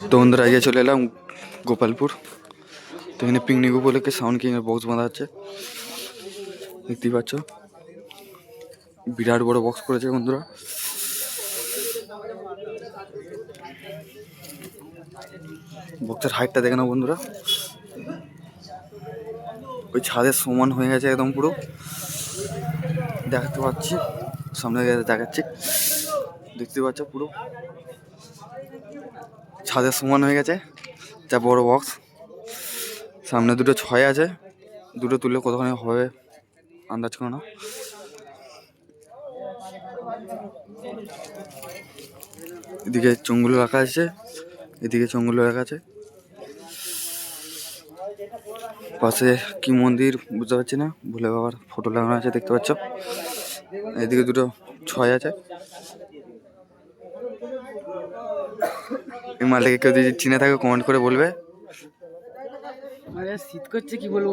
তো বন্ধুরা, আজকে চলে এলাম গোপালপুর। তো এখানে পিকনিক উপলক্ষে সাউন্ড কিং এর বক্স বাঁধা আছে। দেখতেই পাচ্ছ? বিরাট বড় বক্স করেছে বন্ধুরা। বক্সের হাইটটা দেখে নাও বন্ধুরা। ওই ছাদের সমান হয়ে গেছে একদম পুরো। দেখাতে পাচ্ছি, সামনে দেখাচ্ছি। দেখতে পাচ্ছ পুরো? ছাদের সমান হয়ে গেছে। যা বড় বক্স সামনে দুটো ছয় আছে। দুটো তুললে কতখানি হবে, আন্দাজ করো না। এদিকে চঙ্গুলো রাখা আছে। এদিকে চঙ্গুলো রাখা আছে। পাশে কি মন্দির বুঝতে পারছি না। ভুলে বাবার ফটো লাগানো আছে, দেখতে পাচ্ছ। এদিকে দুটো ছয় আছে। এই মালটাকে কেউ যদি চিনে থাকে কমেন্ট করে বলবে। আরে শীত করছে কি বলব?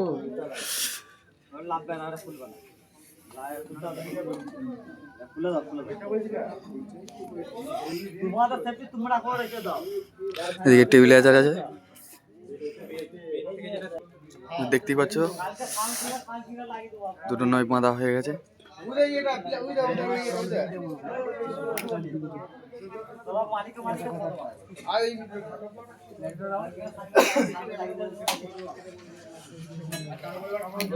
এদিকে টেবিল আচার আছে। দেখতেই পাচ্ছ? দুটো নয় বাঁধা হয়ে গেছে।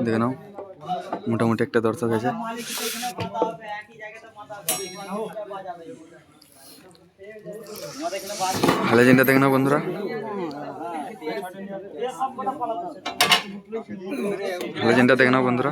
দেখে নাও মোটামুটি একটা দর্শক আছে। হ্যালোজেনটা দেখে নাও বন্ধুরা। হ্যালোজেনটা দেখে নাও বন্ধুরা।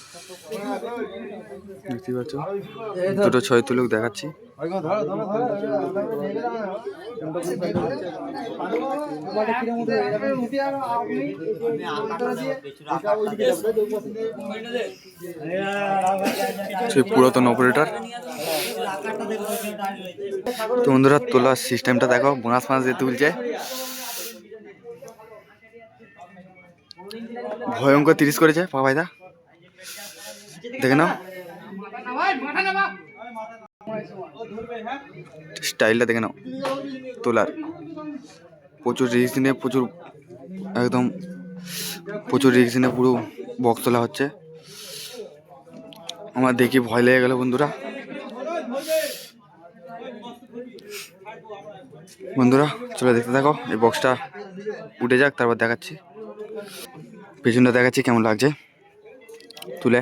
দেখতেই পাচ্ছ? দুটো ছয় তুলুক দেখাচ্ছি। সেই পুরাতন অপারেটর তো বন্ধুরা তোলার সিস্টেমটা দেখো বাঁশ ফাঁস দিয়ে তুলছে। ভয়ঙ্কর তিরিশ করেছে পাপাইদা। দেখে নাও। স্টাইলটা দেখে নাও। তোলার। প্রচুর রিক্স নিয়ে প্রচুর, একদম প্রচুর রিক্স নিয়ে পুরো বক্স তোলা হচ্ছে। আমার দেখি ভয় লেগে গেল বন্ধুরা। বন্ধুরা, চলে দেখতে থাকো। এই বক্সটা উঠে যাক, তারপর দেখাচ্ছি। পেছনটা দেখাচ্ছি কেমন লাগছে। তুলে।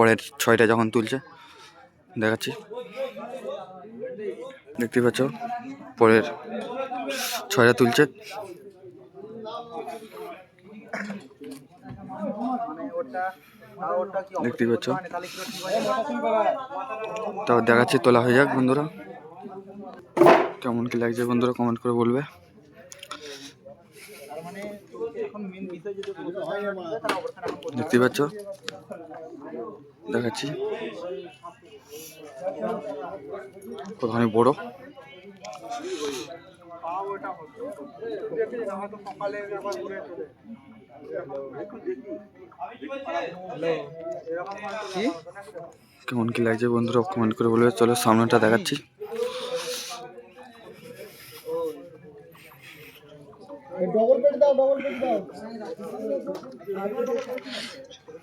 পরের ছয়টা যখন তুলছে, দেখাচ্ছি। দেখতে পাচ্ছ, পরের ছয়টা তুলছে। দেখতে পাচ্ছ। তারপর দেখাচ্ছি, তোলা হয়ে যাক বন্ধুরা। কেমন কি লাগছে বন্ধুরা কমেন্ট করে বলবে। দেখতে পাচ্ছ। দেখাচ্ছি। কতখানি বড়? কেমন কি লাগছে বন্ধুরা কমেন্ট করে বলবে। চলো সামনেটা দেখাচ্ছি। ডবল বেড দাও ডবল বেড দাও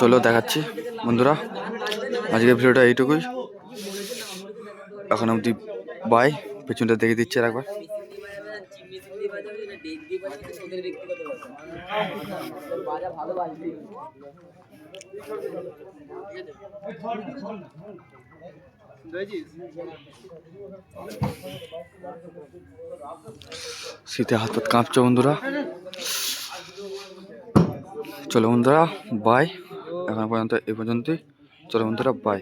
চলো দেখাচ্ছি। বন্ধুরা, আজকের ভিডিওটা এইটুকুই। এখন অবধি বাই পেছনটা দেখে দিচ্ছে একবার। শীতে হাত হাত কাঁপছে বন্ধুরা। চলো বন্ধুরা বাই এখন পর্যন্ত এ পর্যন্তই। চলো বন্ধুরা বাই